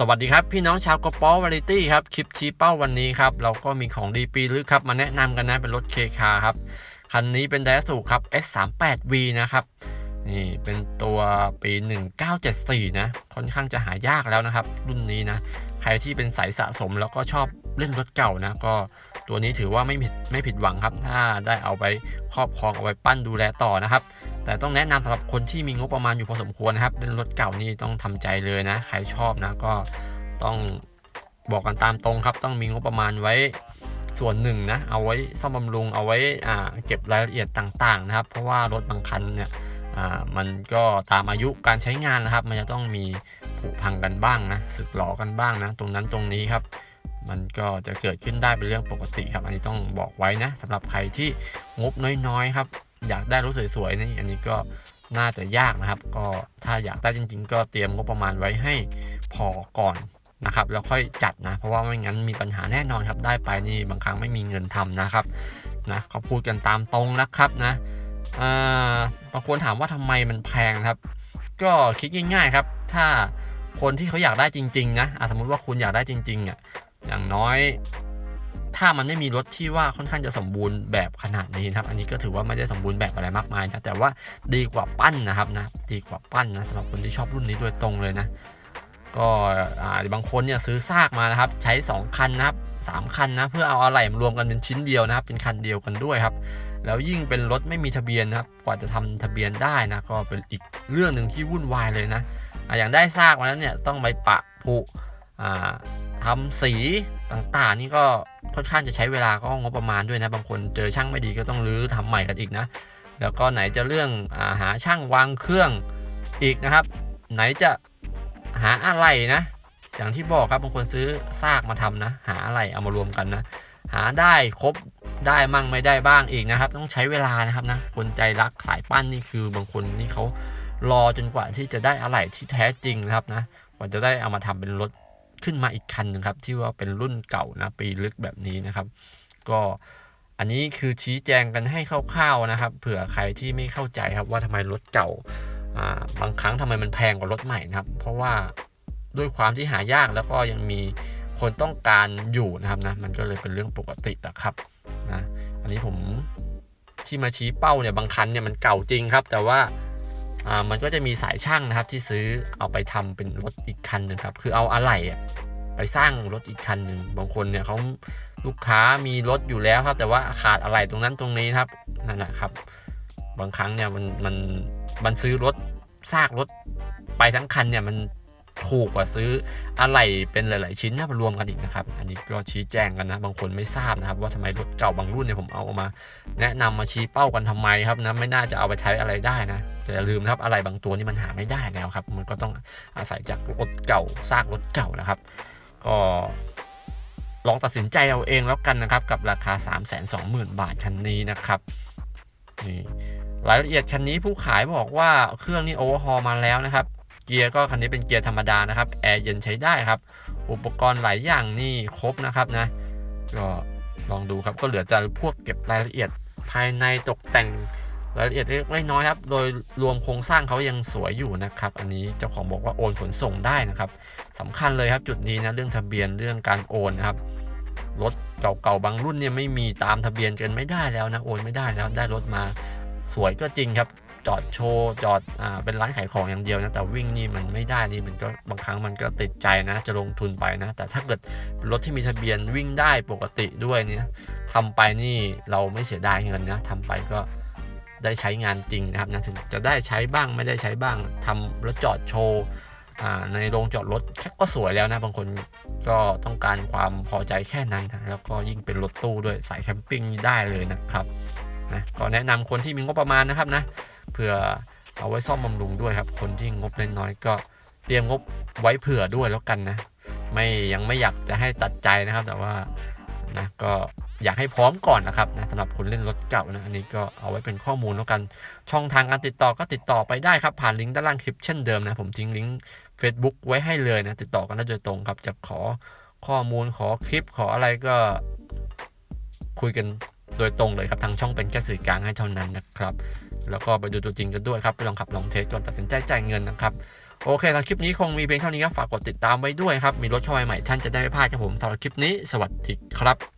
สวัสดีครับ พี่น้องชาวกระป๋อวาไรตี้ครับ คลิปชี้เป้าวันนี้ครับ เราก็มีของดีปีลึกครับ มาแนะนำกันนะ เป็นรถเคคาครับ คันนี้เป็นไดสูครับ S38V นะครับ นี่เป็นตัวปี 1974 นะ ค่อนข้างจะหายากแล้วนะครับ รุ่นนี้นะ ใครที่เป็นสายสะสมแล้วก็ชอบเล่นรถเก่านะ ก็ตัวนี้ถือว่าไม่ผิดไม่ผิดหวังครับ ถ้าได้เอาไปครอบครองเอาไว้ปั้นดูแลต่อนะครับ แต่ต้องแนะนำสำหรับคนที่มีงบประมาณอยู่พอสมควรนะครับเล่นรถเก่านี่ต้องทำใจเลยนะ ใครชอบนะก็ต้องบอกกันตามตรงครับ ต้องมีงบประมาณไว้ส่วนหนึ่งนะเอาไว้ซ่อมบำรุงเอาไว้เก็บรายละเอียดต่างๆนะครับ เพราะว่ารถบางคันเนี่ยมันก็ตามอายุการใช้งานนะครับ มันจะต้องมีผุพังกันบ้างนะสึกหลอกันบ้างนะ ตรงนั้นตรงนี้ครับ มันก็จะเกิดขึ้นได้เป็นเรื่องปกติครับ อันนี้ต้องบอกไว้นะสำหรับใครที่งบน้อยๆครับ อยากได้รถสวยๆนี่อันนี้ก็น่าจะยากนะครับ ก็ถ้าอยากได้จริง ๆ ก็เตรียมงบประมาณไว้ให้พอก่อนนะครับแล้วค่อยจัดนะ เพราะว่าไม่งั้นมีปัญหาแน่นอนครับได้ไปนี่บางครั้งไม่มีเงินทำนะครับนะเขาพูดกันตามตรงนะครับนะบางคนถามว่าทำไมมันแพงครับ ก็คิดง่ายๆครับ ถ้าคนที่เขาอยากได้จริง ๆ นะะสมมุติว่าคุณอยากได้จริงๆอะอย่างน้อย ถ้ามันไม่มีรถที่ว่าค่อนข้างจะสมบูรณ์แบบขนาดนี้นะครับ อันนี้ก็ถือว่าไม่ได้สมบูรณ์แบบอะไรมากมายนะแต่ว่าดีกว่าปั้นนะครับนะดีกว่าปั้นนะสำหรับคนที่ชอบรุ่นนี้โดยตรงเลยนะก็บางคนเนี่ยซื้อซากมานะครับ ใช้ 2 คันนะครับ3คันนะเพื่อเอาอะไหล่รวมกันเป็นชิ้นเดียวนะครับ เป็นคันเดียวกันด้วยครับ แล้วยิ่งเป็นรถไม่มีทะเบียนนะครับกว่าจะทำทะเบียนได้นะก็เป็นอีกเรื่องหนึ่งที่วุ่นวายเลยนะออย่างได้ซากมาแล้วเนี่ยต้องไปปะผุอ่าทำสีต่างๆนี่ก็ ค่อนข้างจะใช้เวลาก็งบประมาณด้วยนะบางคนเจอช่างไม่ดีก็ต้องรื้อทำใหม่กันอีกนะแล้วก็ไหนจะเรื่องอาหาช่างวางเครื่องอีกนะครับ ไหนจะหาอะไรนะ อย่างที่บอกครับบางคนซื้อซากมาทำนะ หาอะไรเอามารวมกันนะ หาได้ครบได้มั่งไม่ได้บ้างอีกนะครับ ต้องใช้เวลานะครับนะคนใจรักสายปั้นนี่คือบางคนนี่เขารอจนกว่าที่จะได้อะไรที่แท้จริงนะครับนะกว่าจะได้เอามาทำเป็นรถ ขึ้นมาอีกคันนึงครับ ที่ว่าเป็นรุ่นเก่านะปีลึกแบบนี้นะครับ ก็อันนี้คือชี้แจงกันให้คร่าวๆนะครับ เผื่อใครที่ไม่เข้าใจครับว่าทำไมรถเก่าอ่าบางครั้งทำไมมันแพงกว่ารถใหม่นะครับ เพราะว่าด้วยความที่หายากแล้วก็ยังมีคนต้องการอยู่นะครับนะมันก็เลยเป็นเรื่องปกตินะครับนะอันนี้ผมที่มาชี้เป้าเนี่ยบางคันเนี่ยมันเก่าจริงครับ แต่ว่า มันก็จะมีสายช่างนะครับที่ซื้อเอาไปทำเป็นรถอีกคันหนึ่งครับ คือเอาอะไหล่ไปสร้างรถอีกคันหนึ่งบางคนเนี่ยเขาลูกค้ามีรถอยู่แล้วครับ แต่ว่าขาดอะไหล่ตรงนั้นตรงนี้ครับนั่นแหละครับ บางครั้งเนี่ยมันมันมันซื้อรถซากรถไปทั้งคันเนี่ยมัน ถูกกว่าซื้ออะไรเป็นหลาย ๆ ชิ้นนะมารวมกันอีกนะครับ อันนี้ก็ชี้แจงกันนะ บางคนไม่ทราบนะครับ ว่าทำไมรถเก่าบางรุ่นเนี่ยผมเอามา แนะนำมาชี้เป้ากันทำไมครับนะไม่น่าจะเอาไปใช้อะไรได้นะแต่อย่าลืมนะครับอะไรบางตัวนี่มันหาไม่ได้แล้วครับ มันก็ต้องอาศัยจากรถเก่าซากรถเก่านะครับ ก็ลองตัดสินใจเอาเองแล้วกันนะครับ กับราคา 320,000 บาทคันนี้นะครับนี่รายละเอียดคันนี้ผู้ขายบอกว่าเครื่องนี้โอเวอร์ฮอลมาแล้วนะครับ เกียร์ก็คันนี้เป็นเกียร์ธรรมดานะครับแอร์เย็นใช้ได้ครับ อุปกรณ์หลายอย่างนี่ครบนะครับนะก็ลองดูครับก็เหลือจะพวกเก็บรายละเอียดภายในตกแต่งรายละเอียดเล็กน้อยครับ โดยรวมโครงสร้างเขายังสวยอยู่นะครับ อันนี้เจ้าของบอกว่าโอนขนส่งได้นะครับสำคัญเลยครับจุดนี้นะเรื่องทะเบียนเรื่องการโอนนะครับรถเก่าๆบางรุ่นเนี่ยไม่มีตามทะเบียนกันไม่ได้แล้วนะโอนไม่ได้แล้วได้รถมาสวยก็จริงครับ จอดโชว์จอดอ่าเป็นร้านขายของอย่างเดียวนะแต่วิ่งนี่มันไม่ได้นี่มันก็บางครั้งมันก็ติดใจนะจะลงทุนไปนะ แต่ถ้าเกิดรถที่มีทะเบียนวิ่งได้ปกติด้วยเนี่ยทำไปนี่เราไม่เสียดายเงินนะทำไปก็ได้ใช้งานจริงนะครับนะถึงจะได้ใช้บ้างไม่ได้ใช้บ้างทำรถจอดโชว์อ่าในโรงจอดรถแค่ก็สวยแล้วนะ บางคนก็ต้องการความพอใจแค่นั้นนะแล้วก็ยิ่งเป็นรถตู้ด้วยสายแคมปิ้งนี่ได้เลยนะครับนะก็แนะนำคนที่มีงบประมาณนะครับนะ เผื่อเอาไว้ซ่อมบำรุงด้วยครับ คนที่งบน้อยๆก็เตรียมงบไว้เผื่อด้วยแล้วกันนะ ไม่ยังไม่อยากจะให้ตัดใจนะครับ แต่ว่านะก็อยากให้พร้อมก่อนนะครับนะสำหรับคนเล่นรถเก่านะอันนี้ก็เอาไว้เป็นข้อมูลแล้วกัน ช่องทางการติดต่อก็ติดต่อไปได้ครับ ผ่านลิงก์ด้านล่างคลิปเช่นเดิมนะ ผมทิ้งลิงก์ Facebook ไว้ให้เลยนะ ติดต่อกันได้โดยตรงครับ จะขอข้อมูลขอคลิปขออะไรก็คุยกัน โดยตรงเลยครับทางช่องเป็นแค่สื่อกลางให้เท่านั้นนะครับ แล้วก็ไปดูตัวจริงกันด้วยครับไปลองขับลองเทสก่อนตัดสินใจจ่ายเงินนะครับโอเคสำหรับคลิปนี้คงมีเพียงเท่านี้ครับฝากกดติดตามไว้ด้วยครับ มีรถเข้ามาใหม่ท่านจะได้ไม่พลาดครับผมสำหรับคลิปนี้ สวัสดีครับ